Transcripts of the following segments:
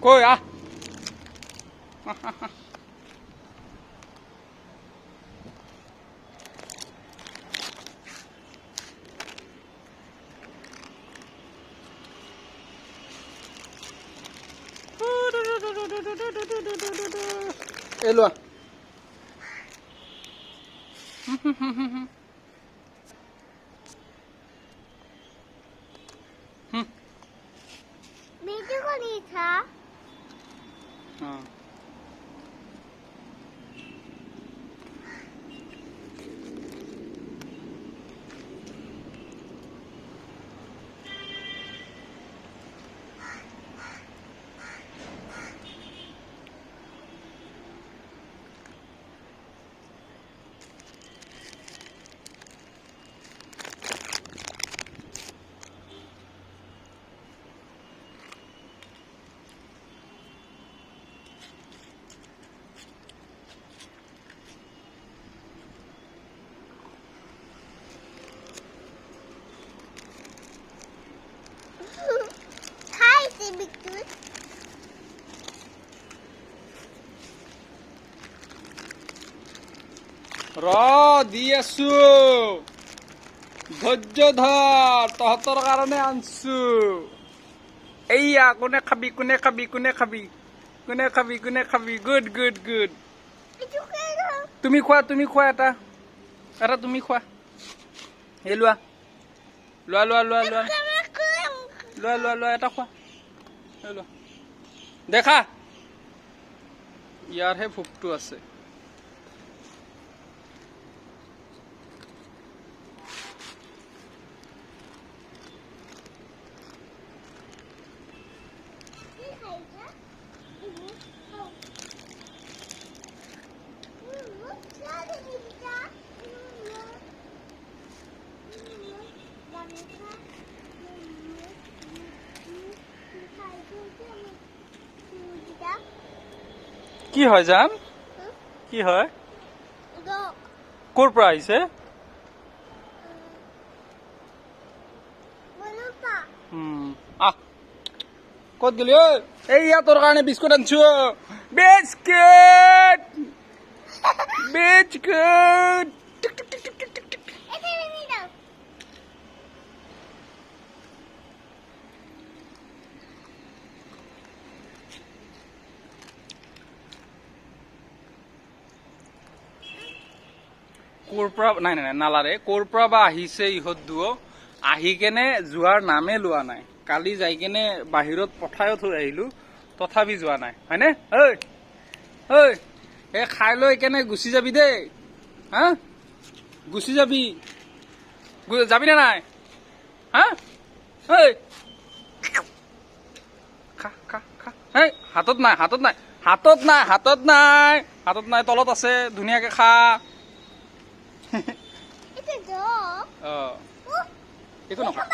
过去啊！哈哈哈。嘟嘟嘟嘟嘟嘟嘟嘟嘟嘟，一路。哼哼哼哼哼。嗯。ৰ দি আছো ধৈৰ্য ধৰ তহঁতৰ কাৰণে আনছো। এইয়া, কোনে খাবি কোনে খাবি কোনে খাবি? কোনে খাবি কোনে খাবি? Good good good. তুমি খোৱা তুমি খোৱা এটা। এটা তুমি খোৱা। এই লোৱা। লোৱা লোৱা লোৱা লোৱা। লোৱা লোৱা লোৱা, এটা খোৱা। এই লোৱা। দেখা। ইয়াৰহে ভোকটো আছে কি খাইছা কি হয় জান? কি হয়? ক'ৰ পৰা আহিছে আহ! ক'ত গেলি ঐ? এইয়া তোৰ কাৰণে বিস্কুট আনছো। বিস্কুট! বিস্কুট! ক'ৰ পৰা নাই নাই, নালাৰে। ক'ৰ পৰা বা আহিছে ইহঁত দুও আহি কেনে যোৱাৰ নামে লোৱা নাই। কালি যাই কেনে বাহিৰত পঠাইও থৈ আহিলো, তথাপি যোৱা নাই। হয়নে? ঐ ঐ এই খাই লৈ কেনে গুচি যাবি দেই। হা? গুচি যাবি। যাবি নে নাই? হা? ঐ, হাতত নাই হাতত নাই। হাতত নাই হাতত নাই। হাতত নাই, তলত আছে, ধুনীয়াকে খা। অ একো নকয়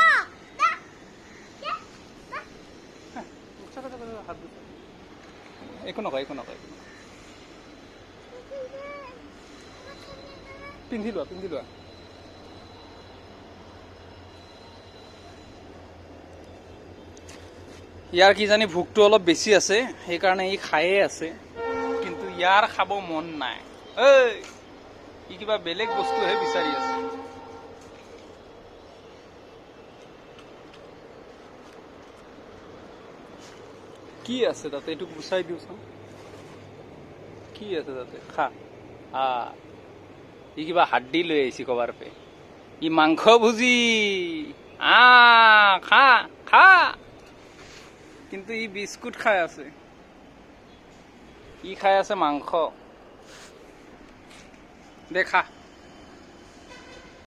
একো নকয় একো নকয় একো নকয়। পিন্ধি লোৱা পিন্ধি লোৱা ইয়াৰ কিজানি ভোকটো অলপ বেছি আছে সেইকাৰণে ই খায়ে আছে। কিন্তু ইয়াৰ খাব মন নাই। ঐ ই কিবা বেলেগ বস্তুহে বিচাৰি আছে। কি আছে তাতে? এইটো গুচাই দিওঁচোন। কি আছে তাতে? খা। আ, ই কিবা হাড্ডি লৈ আহিছে কবাৰ পে। ই মাংস ভুজি। আ, খা খা। কিন্তু ই বিস্কুট খাই আছে। ই খাই আছে মাংস। দেখা